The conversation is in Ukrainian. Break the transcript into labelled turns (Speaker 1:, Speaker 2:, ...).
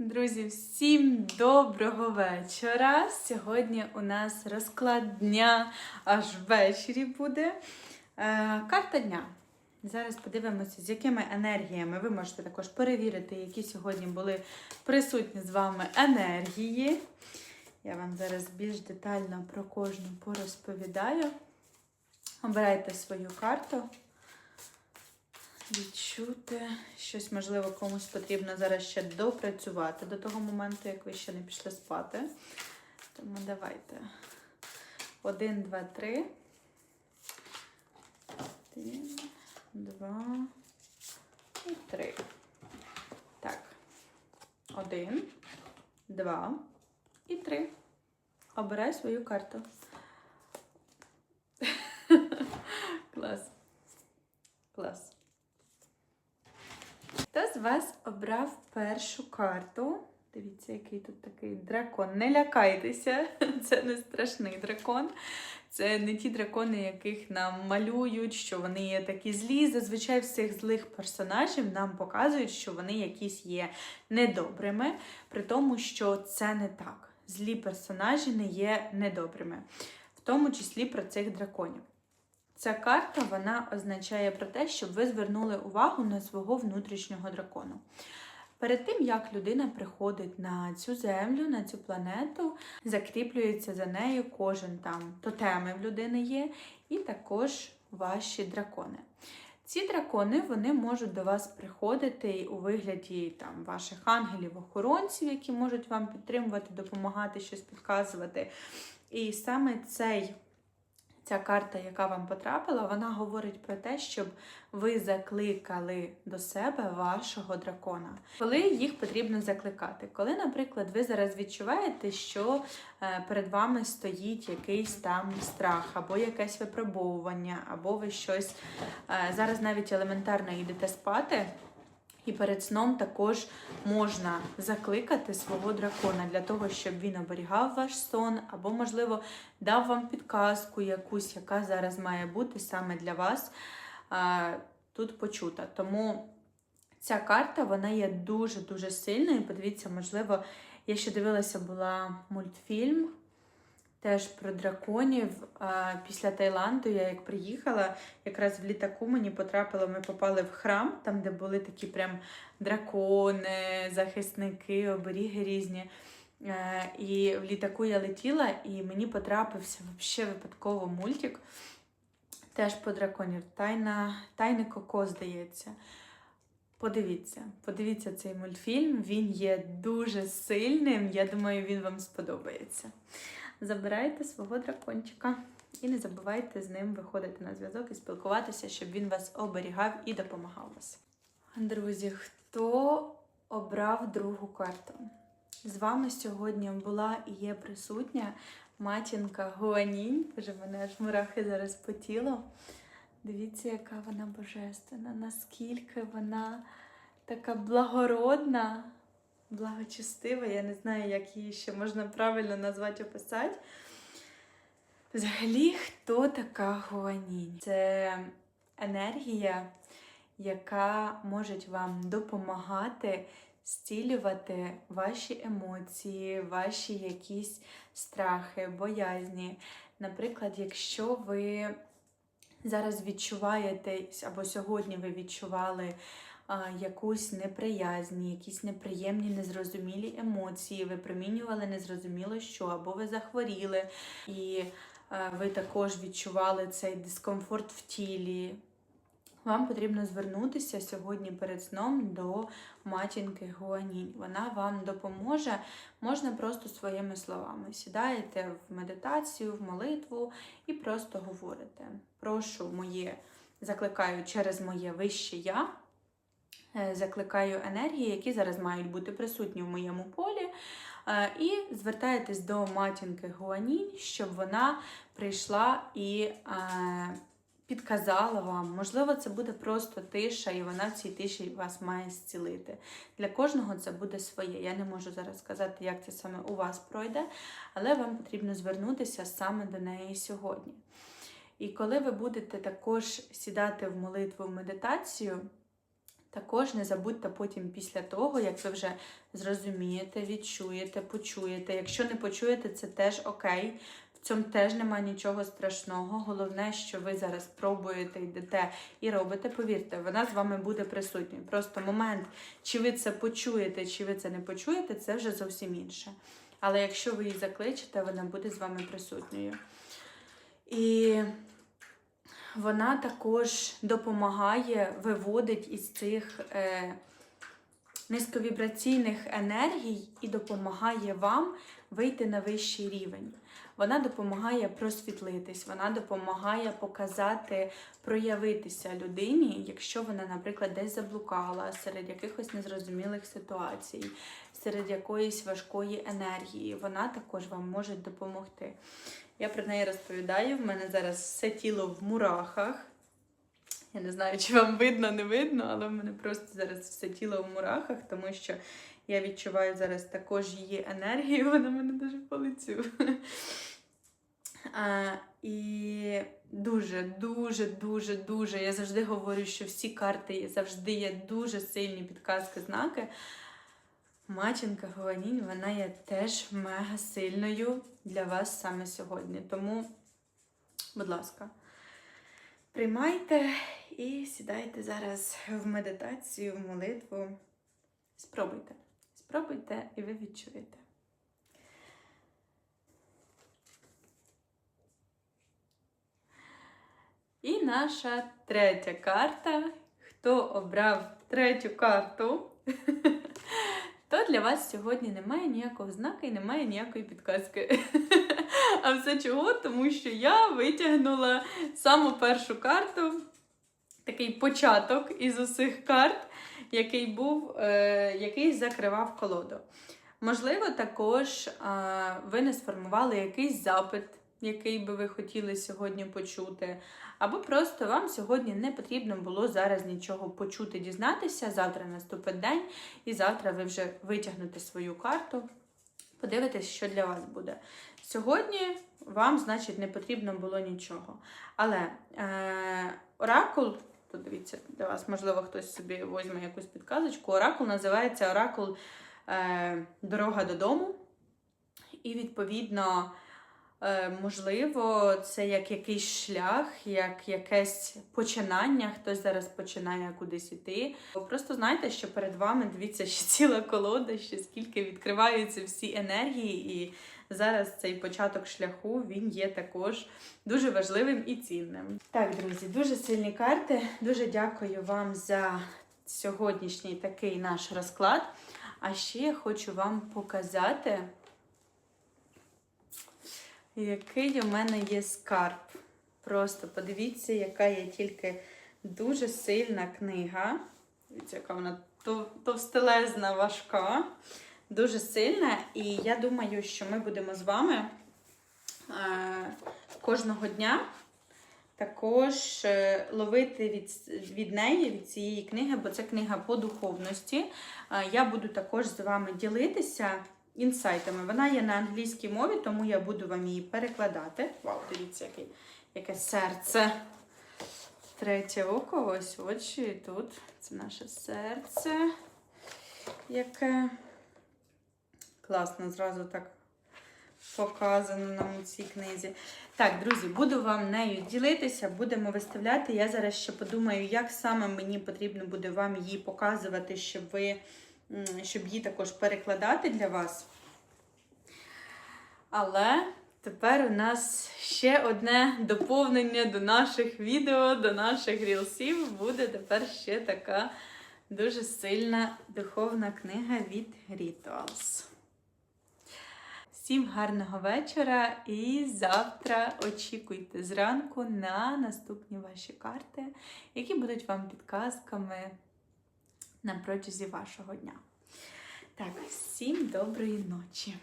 Speaker 1: Друзі, всім доброго вечора. Сьогодні у нас розклад дня аж ввечері буде. Е, карта дня. Зараз подивимося, з якими енергіями ви можете також перевірити, які сьогодні були присутні з вами енергії. Я вам зараз більш детально про кожну порозповідаю. Обирайте свою карту. Відчути щось, можливо, комусь потрібно зараз ще допрацювати до того моменту, як ви ще не пішли спати. Тому давайте. Один, два, три. Один, два і три. Так. Один, два і три. Обирай свою карту. Клас. Клас. Хто з вас обрав першу карту? Дивіться, який тут такий дракон. Не лякайтеся, це не страшний дракон. Це не ті дракони, яких нам малюють, що вони є такі злі. Зазвичай всіх злих персонажів нам показують, що вони якісь є недобрими, при тому, що це не так. Злі персонажі не є недобрими, в тому числі про цих драконів. Ця карта вона означає про те, щоб ви звернули увагу на свого внутрішнього дракона. Перед тим, як людина приходить на цю землю, на цю планету, закріплюється за нею кожен там тотеми в людини є, і також ваші дракони. Ці дракони вони можуть до вас приходити у вигляді там, ваших ангелів-охоронців, які можуть вам підтримувати, допомагати, щось підказувати. І саме цей ця карта, яка вам потрапила, вона говорить про те, щоб ви закликали до себе вашого дракона. Коли їх потрібно закликати? Коли, наприклад, ви зараз відчуваєте, що е, перед вами стоїть якийсь там страх, або якесь випробовування, або ви щось е, зараз навіть елементарно йдете спати. І перед сном також можна закликати свого дракона для того, щоб він оберігав ваш сон, або, можливо, дав вам підказку якусь, яка зараз має бути саме для вас тут почута. Тому ця карта вона є дуже-дуже сильною. Подивіться, можливо, я ще дивилася, була мультфільм. Теж про драконів. Після Таїланду я як приїхала, якраз в літаку мені потрапило, ми попали в храм, там, де були такі прям дракони, захисники, оберіги різні. Е, І в літаку я летіла, і мені потрапився взагалі випадково мультик. Теж по драконів. Тайна, Тайне Коко, здається. Подивіться, подивіться цей мультфільм. Він є дуже сильним. Я думаю, він вам сподобається. Забирайте свого дракончика і не забувайте з ним виходити на зв'язок і спілкуватися, щоб він вас оберігав і допомагав вас. Друзі, хто обрав другу карту? З вами сьогодні була і є присутня матінка Гуанінь. Боже, мене аж мурахи зараз по тілу. Дивіться, яка вона божественна, наскільки вона така благородна, благочестива. Я не знаю, як її ще можна правильно назвати, описати. Взагалі, хто така Гуанінь? Це енергія, яка може вам допомагати зцілювати ваші емоції, ваші якісь страхи, боязні. Наприклад, якщо ви зараз відчуваєте, або сьогодні ви відчували якусь неприязнь, якісь неприємні, незрозумілі емоції, ви примінювали незрозуміло що, або ви захворіли, і ви також відчували цей дискомфорт в тілі. Вам потрібно звернутися сьогодні перед сном до матінки Гуанінь. Вона вам допоможе, можна просто своїми словами. Сідаєте в медитацію, в молитву і просто говорите. Прошу моє, закликаю через моє вище я, е, закликаю енергії, які зараз мають бути присутні в моєму полі. Е, І звертаєтесь до матінки Гуанінь, щоб вона прийшла і е, підказала вам. Можливо, це буде просто тиша, і вона в цій тиші вас має зцілити. Для кожного це буде своє. Я не можу зараз сказати, як це саме у вас пройде, але вам потрібно звернутися саме до неї сьогодні. І коли ви будете також сідати в молитву в медитацію, Також не забудьте потім після того, як ви вже зрозумієте, відчуєте, почуєте. Якщо не почуєте, це теж окей. В цьому теж немає нічого страшного. Головне, що ви зараз пробуєте, йдете і робите, повірте, вона з вами буде присутньою. Просто момент, чи ви це почуєте, чи ви це не почуєте, це вже зовсім інше. Але якщо ви її закличете, вона буде з вами присутньою. І вона також допомагає, виводить із цих е, низьковібраційних енергій і допомагає вам вийти на вищий рівень. Вона допомагає просвітлитись, вона допомагає показати, проявитися людині, якщо вона, наприклад, десь заблукала серед якихось незрозумілих ситуацій, серед якоїсь важкої енергії. Вона також вам може допомогти. Я про неї розповідаю. В мене зараз все тіло в мурахах. Я не знаю, чи вам видно, не видно, але в мене просто зараз все тіло в мурахах, тому що я відчуваю зараз також її енергію, вона мене дуже по лицю. А, і дуже, дуже, дуже, дуже. Я завжди говорю, що всі карти завжди є дуже сильні підказки, знаки. Маченка Гованінь, вона є теж мега сильною для вас саме сьогодні. Тому, будь ласка, приймайте і сідайте зараз в медитацію, в молитву. Спробуйте. Спробуйте, і ви відчуєте. І наша третя карта. Хто обрав третю карту, для вас сьогодні немає ніякого знака і немає ніякої підказки. А все чого? Тому що я витягнула саму першу карту, такий початок із усіх карт, який був, е, який закривав колоду. Можливо, також ви не сформували якийсь запит, який би ви хотіли сьогодні почути. Або просто вам сьогодні не потрібно було зараз нічого почути, дізнатися. Завтра наступить день, і завтра ви вже витягнете свою карту, подивитесь, що для вас буде. Сьогодні вам, значить, не потрібно було нічого. Але е, оракул, подивіться, для вас, можливо, хтось собі візьме якусь підказочку. Оракул називається Оракул е, Дорога додому. І, відповідно, Можливо, це як якийсь шлях, як якесь починання. Хтось зараз починає кудись іти. Просто знайте, що перед вами дивіться ще ціла колода, ще скільки відкриваються всі енергії, і зараз цей початок шляху він є також дуже важливим і цінним. Так, друзі, дуже сильні карти. Дуже дякую вам за сьогоднішній такий наш розклад. А ще я хочу вам показати який у мене є скарб. Просто подивіться, яка є тільки дуже сильна книга. Дивіться, яка вона товстелезна, важка, дуже сильна. І я думаю, що ми будемо з вами е, кожного дня також е, ловити від від неї, від цієї книги, бо це книга по духовності. Е, я буду також з вами ділитися інсайтами. Вона є на англійській мові, тому я буду вам її перекладати. Вау, дивіться, яке, яке серце. Третє око, ось очі тут. Це наше серце. Яке класно, зразу так показано нам у цій книзі. Так, друзі, буду вам нею ділитися, будемо виставляти. Я зараз ще подумаю, як саме мені потрібно буде вам її показувати, щоб ви щоб її також перекладати для вас. Але тепер у нас ще одне доповнення до наших відео, до наших рілсів. Буде тепер ще така дуже сильна духовна книга від Rituals. Всім гарного вечора і завтра очікуйте зранку на наступні ваші карти, які будуть вам підказками на протязі вашого дня. Так, всім доброї ночі!